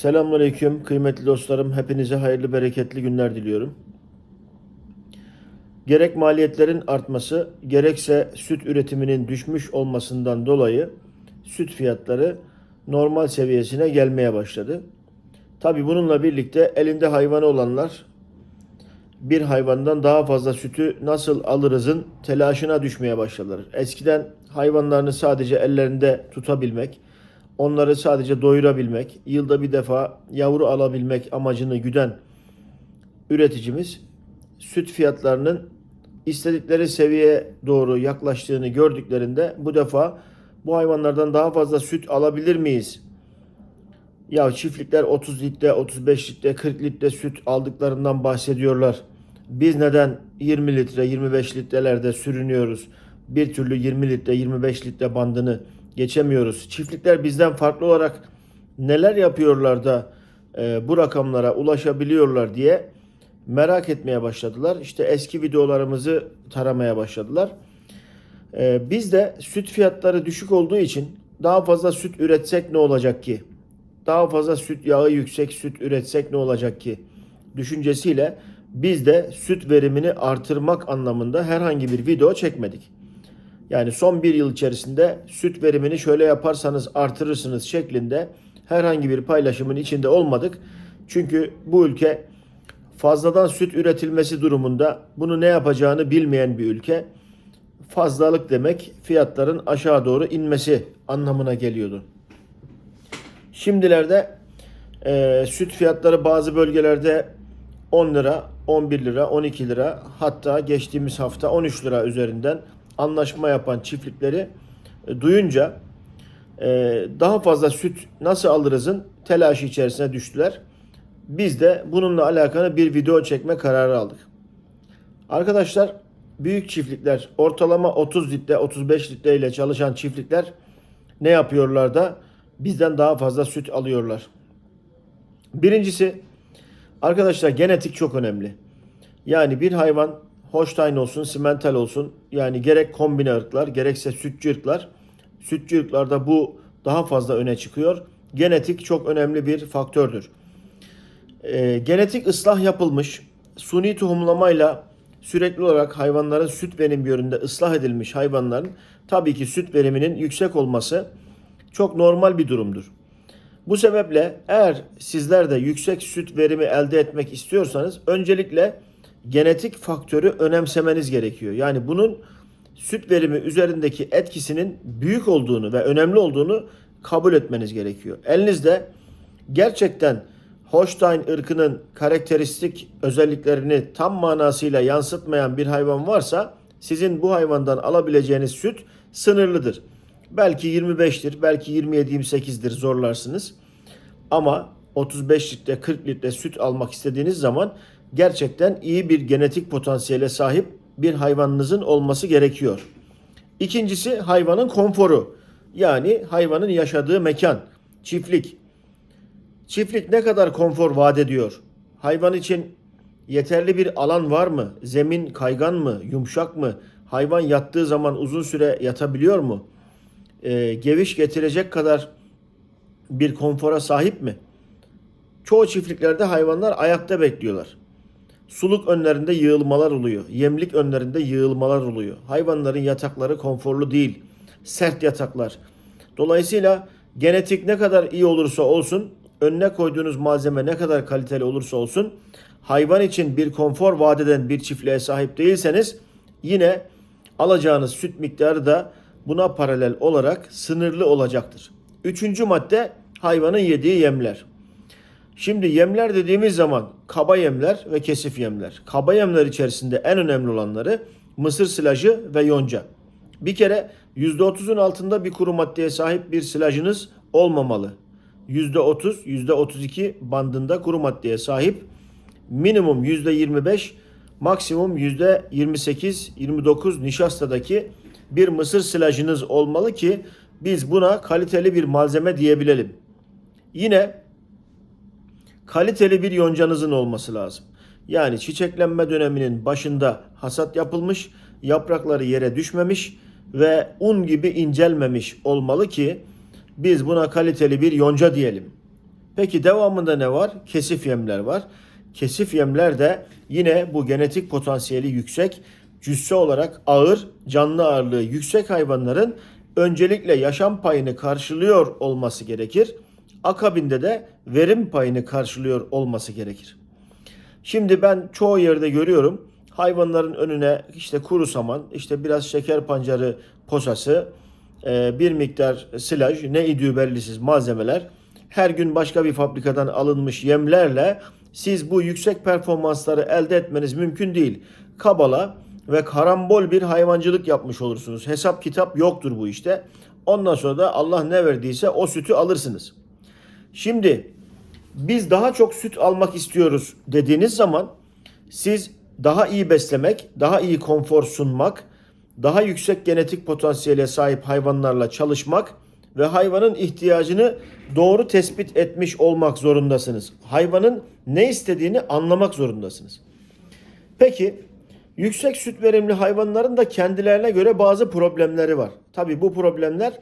Selamünaleyküm kıymetli dostlarım. Hepinize hayırlı bereketli günler diliyorum. Gerek maliyetlerin artması, gerekse süt üretiminin düşmüş olmasından dolayı süt fiyatları normal seviyesine gelmeye başladı. Tabi bununla birlikte elinde hayvanı olanlar bir hayvandan daha fazla sütü nasıl alırızın telaşına düşmeye başladılar. Eskiden hayvanlarını sadece ellerinde tutabilmek, onları sadece doyurabilmek, yılda bir defa yavru alabilmek amacını güden üreticimiz süt fiyatlarının istedikleri seviyeye doğru yaklaştığını gördüklerinde bu defa bu hayvanlardan daha fazla süt alabilir miyiz? Ya çiftlikler 30 litre, 35 litre, 40 litre süt aldıklarından bahsediyorlar. Biz neden 20 litre, 25 litrelerde sürünüyoruz? Bir türlü 20 litre, 25 litre bandını geçemiyoruz. Çiftlikler bizden farklı olarak neler yapıyorlar da e, bu rakamlara ulaşabiliyorlar diye merak etmeye başladılar. İşte eski videolarımızı taramaya başladılar. E, biz de süt fiyatları düşük olduğu için daha fazla süt üretsek ne olacak ki? Daha fazla süt yağı yüksek süt üretsek ne olacak ki? Düşüncesiyle biz de süt verimini artırmak anlamında herhangi bir video çekmedik. Yani son bir yıl içerisinde süt verimini şöyle yaparsanız artırırsınız şeklinde herhangi bir paylaşımın içinde olmadık. Çünkü bu ülke fazladan süt üretilmesi durumunda bunu ne yapacağını bilmeyen bir ülke. Fazlalık demek fiyatların aşağı doğru inmesi anlamına geliyordu. Şimdilerde e, süt fiyatları bazı bölgelerde 10 lira, 11 lira, 12 lira hatta geçtiğimiz hafta 13 lira üzerinden anlaşma yapan çiftlikleri e, duyunca e, daha fazla süt nasıl alırızın telaşı içerisine düştüler. Biz de bununla alakalı bir video çekme kararı aldık. Arkadaşlar büyük çiftlikler ortalama 30 litre 35 litre ile çalışan çiftlikler ne yapıyorlar da bizden daha fazla süt alıyorlar. Birincisi arkadaşlar genetik çok önemli. Yani bir hayvan Holstein olsun, simental olsun yani gerek kombine ırklar gerekse sütçü ırklar. Sütçü ırklarda bu daha fazla öne çıkıyor. Genetik çok önemli bir faktördür. Ee, genetik ıslah yapılmış, suni tohumlamayla sürekli olarak hayvanların süt verim yönünde ıslah edilmiş hayvanların tabii ki süt veriminin yüksek olması çok normal bir durumdur. Bu sebeple eğer sizler de yüksek süt verimi elde etmek istiyorsanız öncelikle genetik faktörü önemsemeniz gerekiyor. Yani bunun süt verimi üzerindeki etkisinin büyük olduğunu ve önemli olduğunu kabul etmeniz gerekiyor. Elinizde gerçekten Holstein ırkının karakteristik özelliklerini tam manasıyla yansıtmayan bir hayvan varsa sizin bu hayvandan alabileceğiniz süt sınırlıdır. Belki 25'tir, belki 27-28'dir zorlarsınız. Ama 35 litre, 40 litre süt almak istediğiniz zaman gerçekten iyi bir genetik potansiyele sahip bir hayvanınızın olması gerekiyor. İkincisi hayvanın konforu. Yani hayvanın yaşadığı mekan, çiftlik. Çiftlik ne kadar konfor vaat ediyor? Hayvan için yeterli bir alan var mı? Zemin kaygan mı, yumuşak mı? Hayvan yattığı zaman uzun süre yatabiliyor mu? Ee, geviş getirecek kadar bir konfora sahip mi? Çoğu çiftliklerde hayvanlar ayakta bekliyorlar. Suluk önlerinde yığılmalar oluyor. Yemlik önlerinde yığılmalar oluyor. Hayvanların yatakları konforlu değil. Sert yataklar. Dolayısıyla genetik ne kadar iyi olursa olsun, önüne koyduğunuz malzeme ne kadar kaliteli olursa olsun, hayvan için bir konfor vaat eden bir çiftliğe sahip değilseniz yine alacağınız süt miktarı da buna paralel olarak sınırlı olacaktır. Üçüncü madde hayvanın yediği yemler. Şimdi yemler dediğimiz zaman kaba yemler ve kesif yemler. Kaba yemler içerisinde en önemli olanları mısır silajı ve yonca. Bir kere %30'un altında bir kuru maddeye sahip bir silajınız olmamalı. %30, %32 bandında kuru maddeye sahip minimum %25, maksimum %28-29 nişastadaki bir mısır silajınız olmalı ki biz buna kaliteli bir malzeme diyebilelim. Yine kaliteli bir yoncanızın olması lazım. Yani çiçeklenme döneminin başında hasat yapılmış, yaprakları yere düşmemiş ve un gibi incelmemiş olmalı ki biz buna kaliteli bir yonca diyelim. Peki devamında ne var? Kesif yemler var. Kesif yemler de yine bu genetik potansiyeli yüksek, cüsse olarak ağır, canlı ağırlığı yüksek hayvanların öncelikle yaşam payını karşılıyor olması gerekir. Akabinde de verim payını karşılıyor olması gerekir. Şimdi ben çoğu yerde görüyorum hayvanların önüne işte kuru saman, işte biraz şeker pancarı posası, e, bir miktar silaj, ne idüğü bellisiz malzemeler, her gün başka bir fabrikadan alınmış yemlerle siz bu yüksek performansları elde etmeniz mümkün değil. Kabala ve karambol bir hayvancılık yapmış olursunuz. Hesap kitap yoktur bu işte. Ondan sonra da Allah ne verdiyse o sütü alırsınız. Şimdi biz daha çok süt almak istiyoruz dediğiniz zaman siz daha iyi beslemek, daha iyi konfor sunmak, daha yüksek genetik potansiyele sahip hayvanlarla çalışmak ve hayvanın ihtiyacını doğru tespit etmiş olmak zorundasınız. Hayvanın ne istediğini anlamak zorundasınız. Peki yüksek süt verimli hayvanların da kendilerine göre bazı problemleri var. Tabii bu problemler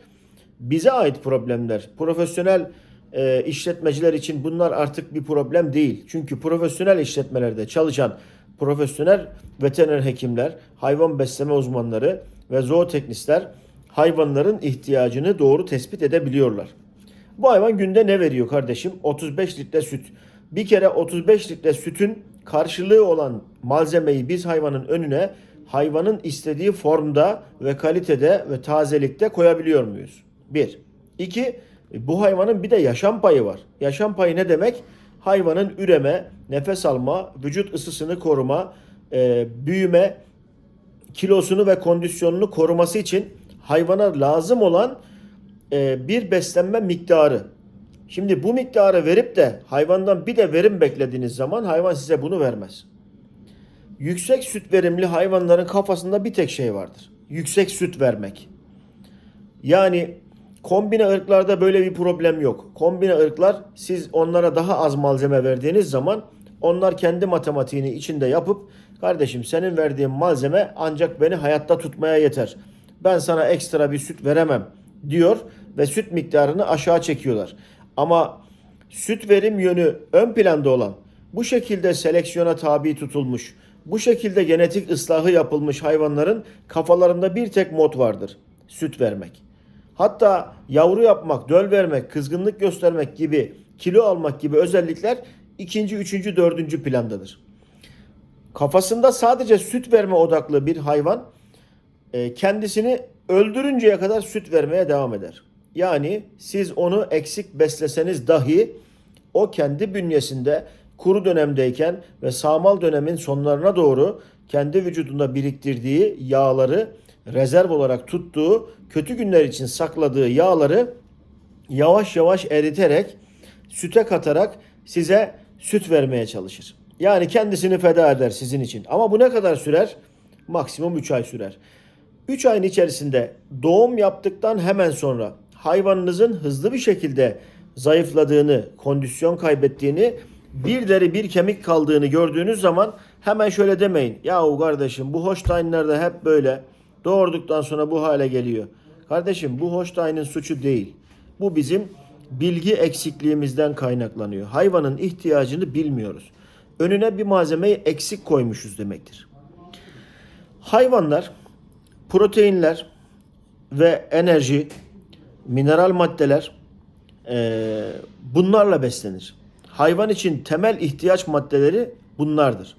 bize ait problemler. Profesyonel e, işletmeciler için bunlar artık bir problem değil. Çünkü profesyonel işletmelerde çalışan profesyonel veteriner hekimler, hayvan besleme uzmanları ve zooteknistler hayvanların ihtiyacını doğru tespit edebiliyorlar. Bu hayvan günde ne veriyor kardeşim? 35 litre süt. Bir kere 35 litre sütün karşılığı olan malzemeyi biz hayvanın önüne hayvanın istediği formda ve kalitede ve tazelikte koyabiliyor muyuz? Bir. İki, bu hayvanın bir de yaşam payı var. Yaşam payı ne demek? Hayvanın üreme, nefes alma, vücut ısısını koruma, e, büyüme, kilosunu ve kondisyonunu koruması için hayvana lazım olan e, bir beslenme miktarı. Şimdi bu miktarı verip de hayvandan bir de verim beklediğiniz zaman hayvan size bunu vermez. Yüksek süt verimli hayvanların kafasında bir tek şey vardır. Yüksek süt vermek. Yani kombine ırklarda böyle bir problem yok. Kombine ırklar siz onlara daha az malzeme verdiğiniz zaman onlar kendi matematiğini içinde yapıp kardeşim senin verdiğin malzeme ancak beni hayatta tutmaya yeter. Ben sana ekstra bir süt veremem diyor ve süt miktarını aşağı çekiyorlar. Ama süt verim yönü ön planda olan bu şekilde seleksiyona tabi tutulmuş, bu şekilde genetik ıslahı yapılmış hayvanların kafalarında bir tek mod vardır. Süt vermek. Hatta yavru yapmak, döl vermek, kızgınlık göstermek gibi, kilo almak gibi özellikler ikinci, üçüncü, dördüncü plandadır. Kafasında sadece süt verme odaklı bir hayvan e, kendisini öldürünceye kadar süt vermeye devam eder. Yani siz onu eksik besleseniz dahi o kendi bünyesinde kuru dönemdeyken ve sağmal dönemin sonlarına doğru kendi vücudunda biriktirdiği yağları rezerv olarak tuttuğu, kötü günler için sakladığı yağları yavaş yavaş eriterek, süte katarak size süt vermeye çalışır. Yani kendisini feda eder sizin için. Ama bu ne kadar sürer? Maksimum 3 ay sürer. 3 ayın içerisinde doğum yaptıktan hemen sonra hayvanınızın hızlı bir şekilde zayıfladığını, kondisyon kaybettiğini, bir deri bir kemik kaldığını gördüğünüz zaman hemen şöyle demeyin. Yahu kardeşim bu Holstein'lerde hep böyle doğurduktan sonra bu hale geliyor. Kardeşim bu Holstein'in suçu değil. Bu bizim bilgi eksikliğimizden kaynaklanıyor. Hayvanın ihtiyacını bilmiyoruz. Önüne bir malzemeyi eksik koymuşuz demektir. Hayvanlar proteinler ve enerji, mineral maddeler e, bunlarla beslenir. Hayvan için temel ihtiyaç maddeleri bunlardır.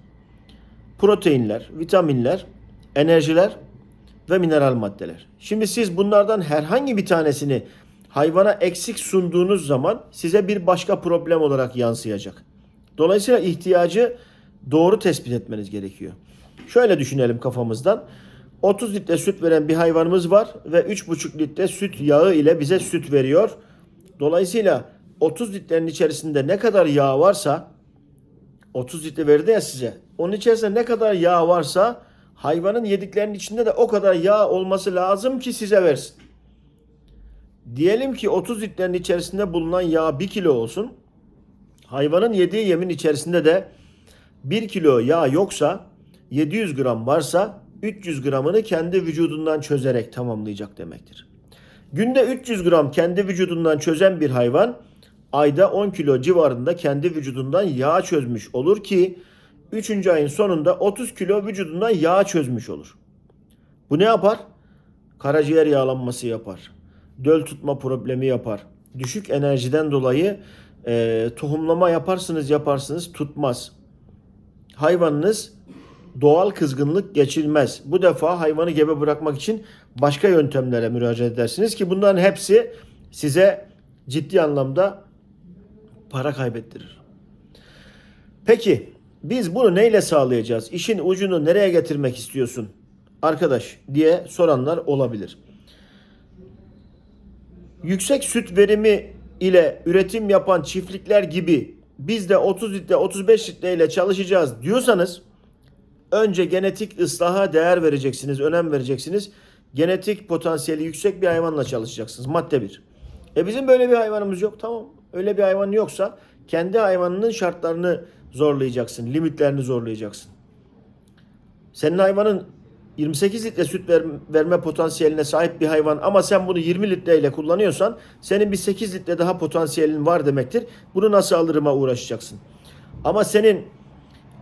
Proteinler, vitaminler, enerjiler ve mineral maddeler. Şimdi siz bunlardan herhangi bir tanesini hayvana eksik sunduğunuz zaman size bir başka problem olarak yansıyacak. Dolayısıyla ihtiyacı doğru tespit etmeniz gerekiyor. Şöyle düşünelim kafamızdan. 30 litre süt veren bir hayvanımız var ve 3,5 litre süt yağı ile bize süt veriyor. Dolayısıyla 30 litrenin içerisinde ne kadar yağ varsa 30 litre verdi ya size. Onun içerisinde ne kadar yağ varsa hayvanın yediklerinin içinde de o kadar yağ olması lazım ki size versin. Diyelim ki 30 litrenin içerisinde bulunan yağ 1 kilo olsun. Hayvanın yediği yemin içerisinde de 1 kilo yağ yoksa 700 gram varsa 300 gramını kendi vücudundan çözerek tamamlayacak demektir. Günde 300 gram kendi vücudundan çözen bir hayvan ayda 10 kilo civarında kendi vücudundan yağ çözmüş olur ki 3. ayın sonunda 30 kilo vücudundan yağ çözmüş olur. Bu ne yapar? Karaciğer yağlanması yapar. Döl tutma problemi yapar. Düşük enerjiden dolayı e, tohumlama yaparsınız yaparsınız tutmaz. Hayvanınız doğal kızgınlık geçirmez. Bu defa hayvanı gebe bırakmak için başka yöntemlere müracaat edersiniz ki bunların hepsi size ciddi anlamda para kaybettirir. Peki biz bunu neyle sağlayacağız? İşin ucunu nereye getirmek istiyorsun arkadaş diye soranlar olabilir. Yüksek süt verimi ile üretim yapan çiftlikler gibi biz de 30 litre 35 litre ile çalışacağız diyorsanız önce genetik ıslaha değer vereceksiniz, önem vereceksiniz. Genetik potansiyeli yüksek bir hayvanla çalışacaksınız. Madde 1. E bizim böyle bir hayvanımız yok. Tamam. Öyle bir hayvan yoksa kendi hayvanının şartlarını zorlayacaksın. Limitlerini zorlayacaksın. Senin hayvanın 28 litre süt ver- verme potansiyeline sahip bir hayvan ama sen bunu 20 litreyle kullanıyorsan senin bir 8 litre daha potansiyelin var demektir. Bunu nasıl alırıma uğraşacaksın. Ama senin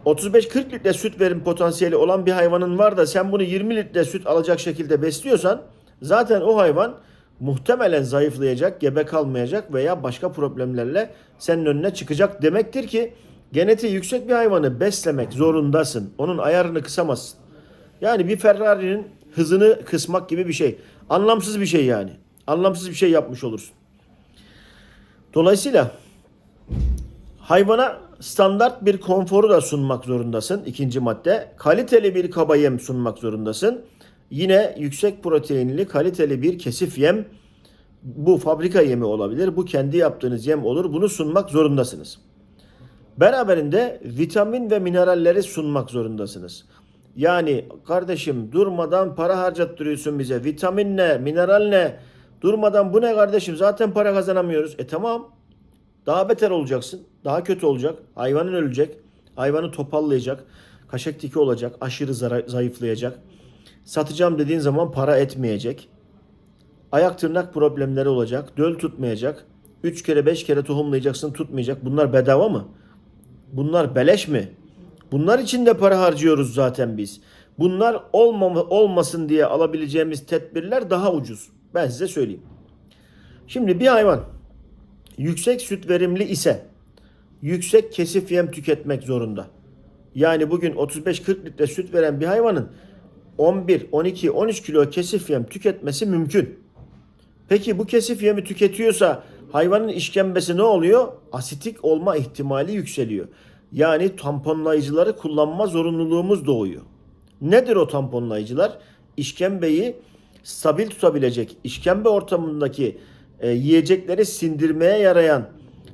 35-40 litre süt verim potansiyeli olan bir hayvanın var da sen bunu 20 litre süt alacak şekilde besliyorsan zaten o hayvan muhtemelen zayıflayacak, gebe kalmayacak veya başka problemlerle senin önüne çıkacak demektir ki genetiği yüksek bir hayvanı beslemek zorundasın. Onun ayarını kısamazsın. Yani bir Ferrari'nin hızını kısmak gibi bir şey. Anlamsız bir şey yani. Anlamsız bir şey yapmış olursun. Dolayısıyla hayvana standart bir konforu da sunmak zorundasın. İkinci madde. Kaliteli bir kaba yem sunmak zorundasın. Yine yüksek proteinli kaliteli bir kesif yem bu fabrika yemi olabilir. Bu kendi yaptığınız yem olur. Bunu sunmak zorundasınız. Beraberinde vitamin ve mineralleri sunmak zorundasınız. Yani kardeşim durmadan para harcattırıyorsun bize. Vitamin ne, mineral ne? Durmadan bu ne kardeşim? Zaten para kazanamıyoruz. E tamam. Daha beter olacaksın. Daha kötü olacak. Hayvanın ölecek. Hayvanı topallayacak. Kaşek tiki olacak. Aşırı zayıflayacak. Satacağım dediğin zaman para etmeyecek. Ayak tırnak problemleri olacak. Döl tutmayacak. 3 kere 5 kere tohumlayacaksın tutmayacak. Bunlar bedava mı? Bunlar beleş mi? Bunlar için de para harcıyoruz zaten biz. Bunlar olmama, olmasın diye alabileceğimiz tedbirler daha ucuz. Ben size söyleyeyim. Şimdi bir hayvan yüksek süt verimli ise yüksek kesif yem tüketmek zorunda. Yani bugün 35-40 litre süt veren bir hayvanın 11, 12, 13 kilo kesif yem tüketmesi mümkün. Peki bu kesif yemi tüketiyorsa hayvanın işkembesi ne oluyor? Asitik olma ihtimali yükseliyor. Yani tamponlayıcıları kullanma zorunluluğumuz doğuyor. Nedir o tamponlayıcılar? İşkembeyi stabil tutabilecek, işkembe ortamındaki e, yiyecekleri sindirmeye yarayan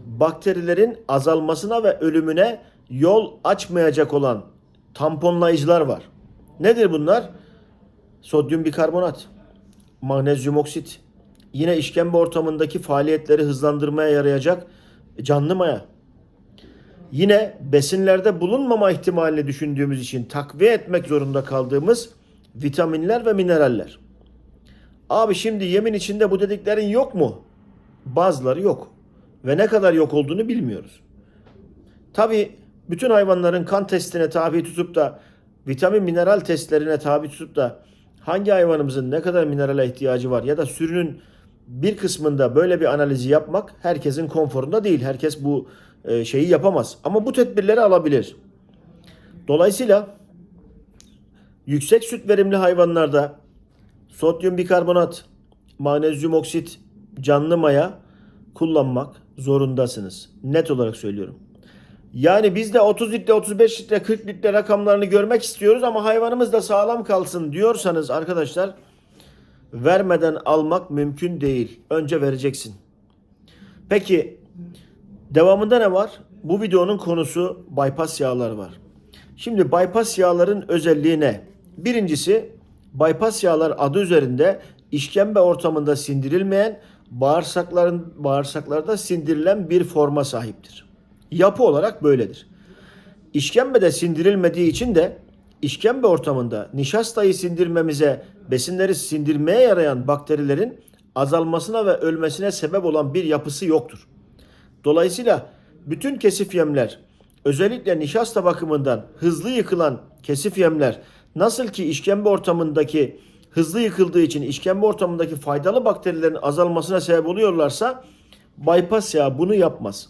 bakterilerin azalmasına ve ölümüne yol açmayacak olan tamponlayıcılar var. Nedir bunlar? Sodyum bikarbonat, magnezyum oksit, yine işkembe ortamındaki faaliyetleri hızlandırmaya yarayacak canlı maya. Yine besinlerde bulunmama ihtimalini düşündüğümüz için takviye etmek zorunda kaldığımız vitaminler ve mineraller. Abi şimdi yemin içinde bu dediklerin yok mu? Bazıları yok. Ve ne kadar yok olduğunu bilmiyoruz. Tabi bütün hayvanların kan testine tabi tutup da vitamin mineral testlerine tabi tutup da hangi hayvanımızın ne kadar minerale ihtiyacı var ya da sürünün bir kısmında böyle bir analizi yapmak herkesin konforunda değil. Herkes bu e, şeyi yapamaz. Ama bu tedbirleri alabilir. Dolayısıyla yüksek süt verimli hayvanlarda sodyum bikarbonat, magnezyum oksit, canlı maya kullanmak zorundasınız. Net olarak söylüyorum. Yani biz de 30 litre, 35 litre, 40 litre rakamlarını görmek istiyoruz ama hayvanımız da sağlam kalsın diyorsanız arkadaşlar vermeden almak mümkün değil. Önce vereceksin. Peki devamında ne var? Bu videonun konusu bypass yağlar var. Şimdi bypass yağların özelliği ne? Birincisi bypass yağlar adı üzerinde işkembe ortamında sindirilmeyen bağırsakların bağırsaklarda sindirilen bir forma sahiptir. Yapı olarak böyledir. İşkembede sindirilmediği için de işkembe ortamında nişastayı sindirmemize, besinleri sindirmeye yarayan bakterilerin azalmasına ve ölmesine sebep olan bir yapısı yoktur. Dolayısıyla bütün kesif yemler özellikle nişasta bakımından hızlı yıkılan kesif yemler nasıl ki işkembe ortamındaki hızlı yıkıldığı için işkembe ortamındaki faydalı bakterilerin azalmasına sebep oluyorlarsa bypass yağı bunu yapmaz.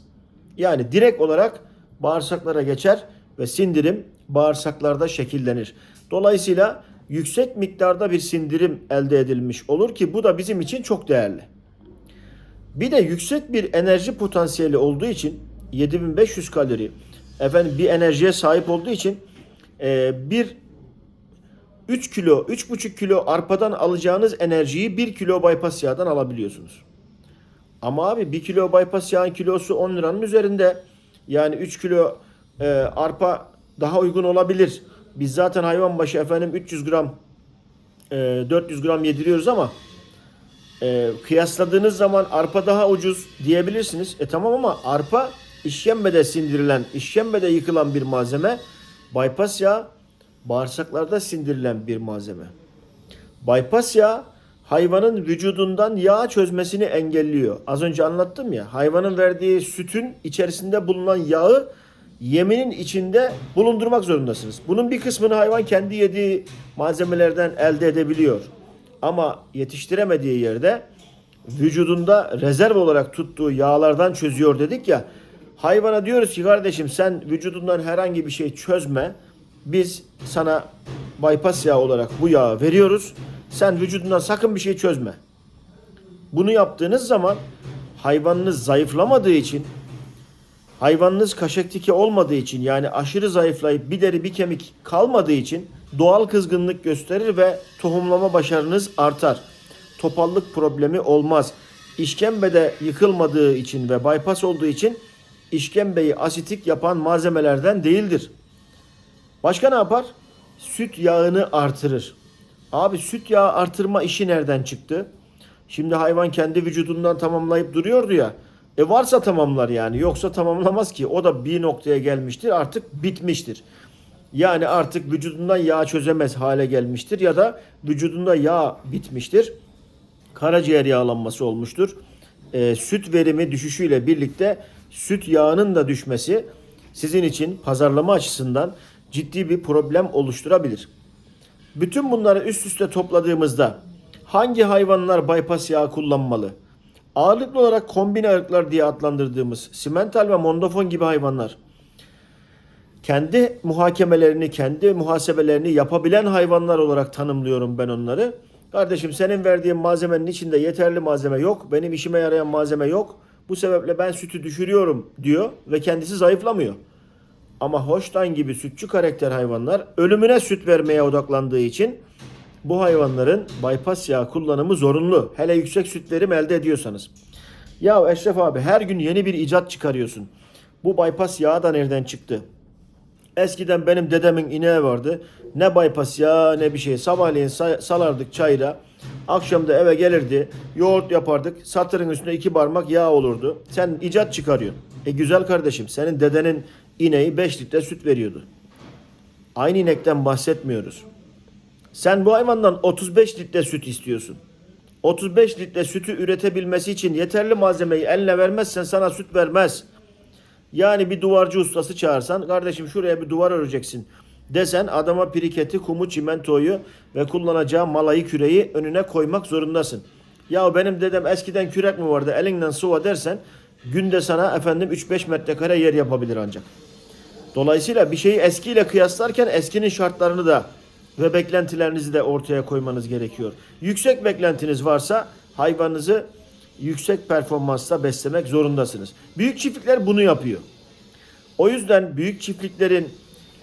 Yani direkt olarak bağırsaklara geçer ve sindirim bağırsaklarda şekillenir. Dolayısıyla yüksek miktarda bir sindirim elde edilmiş olur ki bu da bizim için çok değerli. Bir de yüksek bir enerji potansiyeli olduğu için 7500 kalori efendim bir enerjiye sahip olduğu için e, bir 3 kilo, 3,5 kilo arpadan alacağınız enerjiyi 1 kilo bypass yağdan alabiliyorsunuz. Ama abi 1 kilo bypass yağın kilosu 10 liranın üzerinde. Yani 3 kilo e, arpa daha uygun olabilir. Biz zaten hayvan başı efendim 300 gram e, 400 gram yediriyoruz ama e, kıyasladığınız zaman arpa daha ucuz diyebilirsiniz. E tamam ama arpa işkembede sindirilen, işkembede yıkılan bir malzeme. Bypass yağı bağırsaklarda sindirilen bir malzeme. Bypass yağı hayvanın vücudundan yağ çözmesini engelliyor. Az önce anlattım ya hayvanın verdiği sütün içerisinde bulunan yağı yeminin içinde bulundurmak zorundasınız. Bunun bir kısmını hayvan kendi yediği malzemelerden elde edebiliyor. Ama yetiştiremediği yerde vücudunda rezerv olarak tuttuğu yağlardan çözüyor dedik ya. Hayvana diyoruz ki kardeşim sen vücudundan herhangi bir şey çözme. Biz sana bypass yağı olarak bu yağı veriyoruz. Sen vücudundan sakın bir şey çözme. Bunu yaptığınız zaman hayvanınız zayıflamadığı için hayvanınız kaşektike olmadığı için yani aşırı zayıflayıp bir deri bir kemik kalmadığı için doğal kızgınlık gösterir ve tohumlama başarınız artar. Topallık problemi olmaz. İşkembede yıkılmadığı için ve bypass olduğu için işkembeyi asitik yapan malzemelerden değildir. Başka ne yapar? Süt yağını artırır. Abi süt yağı artırma işi nereden çıktı? Şimdi hayvan kendi vücudundan tamamlayıp duruyordu ya. E varsa tamamlar yani. Yoksa tamamlamaz ki. O da bir noktaya gelmiştir. Artık bitmiştir. Yani artık vücudundan yağ çözemez hale gelmiştir ya da vücudunda yağ bitmiştir. Karaciğer yağlanması olmuştur. E, süt verimi düşüşüyle birlikte süt yağının da düşmesi sizin için pazarlama açısından ciddi bir problem oluşturabilir. Bütün bunları üst üste topladığımızda hangi hayvanlar bypass yağı kullanmalı? Ağırlıklı olarak kombine ırklar diye adlandırdığımız simental ve mondofon gibi hayvanlar kendi muhakemelerini, kendi muhasebelerini yapabilen hayvanlar olarak tanımlıyorum ben onları. Kardeşim senin verdiğin malzemenin içinde yeterli malzeme yok. Benim işime yarayan malzeme yok. Bu sebeple ben sütü düşürüyorum diyor ve kendisi zayıflamıyor. Ama Holstein gibi sütçü karakter hayvanlar ölümüne süt vermeye odaklandığı için bu hayvanların bypass yağı kullanımı zorunlu. Hele yüksek süt verim elde ediyorsanız. Ya Eşref abi her gün yeni bir icat çıkarıyorsun. Bu bypass yağı da nereden çıktı? Eskiden benim dedemin ineği vardı. Ne bypass yağı ne bir şey. Sabahleyin sa- salardık çayıra. Akşam da eve gelirdi. Yoğurt yapardık. Satırın üstüne iki parmak yağ olurdu. Sen icat çıkarıyorsun. E güzel kardeşim senin dedenin ineği 5 litre süt veriyordu. Aynı inekten bahsetmiyoruz. Sen bu hayvandan 35 litre süt istiyorsun. 35 litre sütü üretebilmesi için yeterli malzemeyi eline vermezsen sana süt vermez. Yani bir duvarcı ustası çağırsan kardeşim şuraya bir duvar öreceksin desen adama piriketi, kumu, çimentoyu ve kullanacağı malayı küreği önüne koymak zorundasın. Ya benim dedem eskiden kürek mi vardı elinden sıva dersen günde sana efendim 3-5 metrekare yer yapabilir ancak. Dolayısıyla bir şeyi eskiyle kıyaslarken eskinin şartlarını da ve beklentilerinizi de ortaya koymanız gerekiyor. Yüksek beklentiniz varsa hayvanınızı yüksek performansla beslemek zorundasınız. Büyük çiftlikler bunu yapıyor. O yüzden büyük çiftliklerin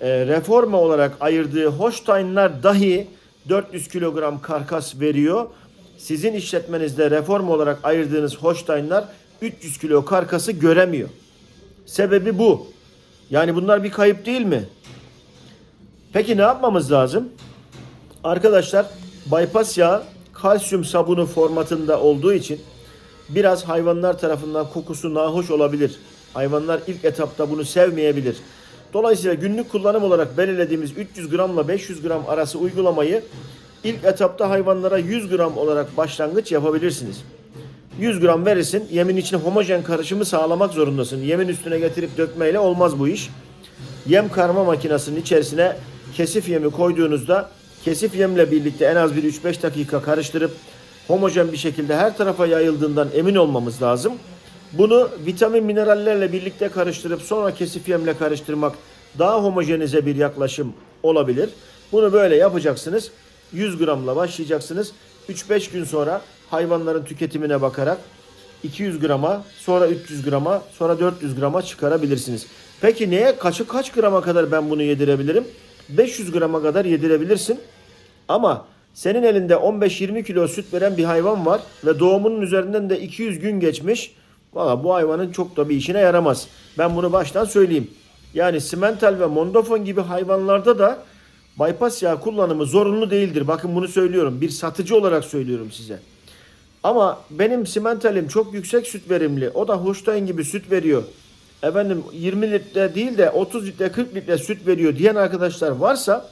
e, reforma olarak ayırdığı Holstein'lar dahi 400 kilogram karkas veriyor. Sizin işletmenizde reform olarak ayırdığınız Holstein'lar 300 kilo karkası göremiyor. Sebebi bu. Yani bunlar bir kayıp değil mi? Peki ne yapmamız lazım? Arkadaşlar bypass yağı kalsiyum sabunu formatında olduğu için biraz hayvanlar tarafından kokusu nahoş olabilir. Hayvanlar ilk etapta bunu sevmeyebilir. Dolayısıyla günlük kullanım olarak belirlediğimiz 300 gramla 500 gram arası uygulamayı ilk etapta hayvanlara 100 gram olarak başlangıç yapabilirsiniz. 100 gram verirsin. Yemin içine homojen karışımı sağlamak zorundasın. Yemin üstüne getirip dökmeyle olmaz bu iş. Yem karma makinesinin içerisine kesif yemi koyduğunuzda kesif yemle birlikte en az bir 3-5 dakika karıştırıp homojen bir şekilde her tarafa yayıldığından emin olmamız lazım. Bunu vitamin minerallerle birlikte karıştırıp sonra kesif yemle karıştırmak daha homojenize bir yaklaşım olabilir. Bunu böyle yapacaksınız. 100 gramla başlayacaksınız. 3-5 gün sonra hayvanların tüketimine bakarak 200 grama, sonra 300 grama, sonra 400 grama çıkarabilirsiniz. Peki neye, kaçı kaç grama kadar ben bunu yedirebilirim? 500 grama kadar yedirebilirsin. Ama senin elinde 15-20 kilo süt veren bir hayvan var ve doğumunun üzerinden de 200 gün geçmiş. Valla bu hayvanın çok da bir işine yaramaz. Ben bunu baştan söyleyeyim. Yani simental ve mondofon gibi hayvanlarda da bypass yağı kullanımı zorunlu değildir. Bakın bunu söylüyorum. Bir satıcı olarak söylüyorum size. Ama benim simentalim çok yüksek süt verimli. O da Holstein gibi süt veriyor. Efendim 20 litre değil de 30 litre 40 litre süt veriyor diyen arkadaşlar varsa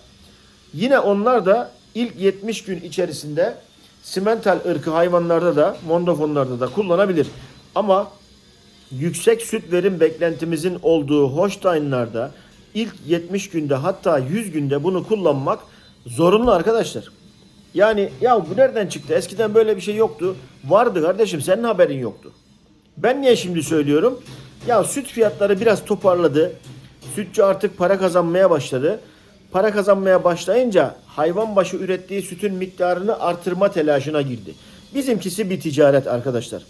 yine onlar da ilk 70 gün içerisinde simental ırkı hayvanlarda da mondofonlarda da kullanabilir. Ama yüksek süt verim beklentimizin olduğu Holstein'larda ilk 70 günde hatta 100 günde bunu kullanmak zorunlu arkadaşlar. Yani ya bu nereden çıktı? Eskiden böyle bir şey yoktu. Vardı kardeşim senin haberin yoktu. Ben niye şimdi söylüyorum? Ya süt fiyatları biraz toparladı. Sütçü artık para kazanmaya başladı. Para kazanmaya başlayınca hayvan başı ürettiği sütün miktarını artırma telaşına girdi. Bizimkisi bir ticaret arkadaşlar.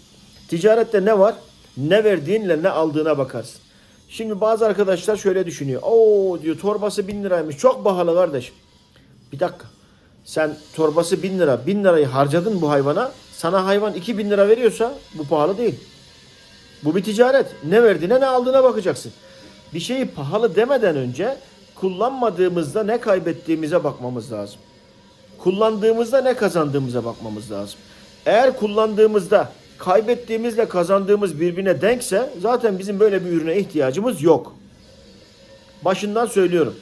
Ticarette ne var? Ne verdiğinle ne aldığına bakarsın. Şimdi bazı arkadaşlar şöyle düşünüyor. Oo diyor torbası bin liraymış. Çok pahalı kardeşim. Bir dakika. Sen torbası bin lira. Bin lirayı harcadın bu hayvana. Sana hayvan iki bin lira veriyorsa bu pahalı değil. Bu bir ticaret. Ne verdiğine ne aldığına bakacaksın. Bir şeyi pahalı demeden önce kullanmadığımızda ne kaybettiğimize bakmamız lazım. Kullandığımızda ne kazandığımıza bakmamız lazım. Eğer kullandığımızda kaybettiğimizle kazandığımız birbirine denkse zaten bizim böyle bir ürüne ihtiyacımız yok. Başından söylüyorum.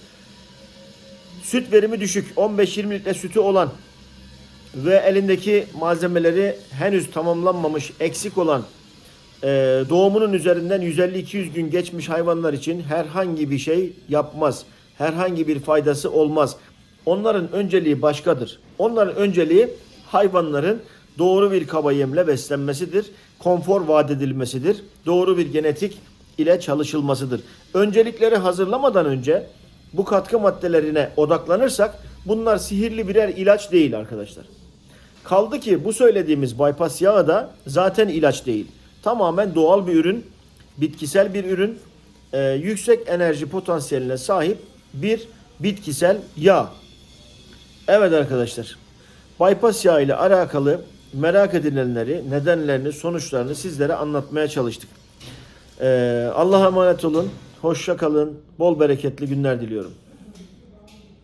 Süt verimi düşük, 15-20 litre sütü olan ve elindeki malzemeleri henüz tamamlanmamış, eksik olan e, doğumunun üzerinden 150-200 gün geçmiş hayvanlar için herhangi bir şey yapmaz. Herhangi bir faydası olmaz. Onların önceliği başkadır. Onların önceliği hayvanların doğru bir kaba yemle beslenmesidir. Konfor vaat edilmesidir. Doğru bir genetik ile çalışılmasıdır. Öncelikleri hazırlamadan önce bu katkı maddelerine odaklanırsak bunlar sihirli birer ilaç değil arkadaşlar. Kaldı ki bu söylediğimiz bypass yağı da zaten ilaç değil. Tamamen doğal bir ürün, bitkisel bir ürün, e, yüksek enerji potansiyeline sahip bir bitkisel yağ. Evet arkadaşlar, bypass yağı ile alakalı merak edilenleri, nedenlerini, sonuçlarını sizlere anlatmaya çalıştık. E, Allah'a emanet olun, hoşça kalın, bol bereketli günler diliyorum.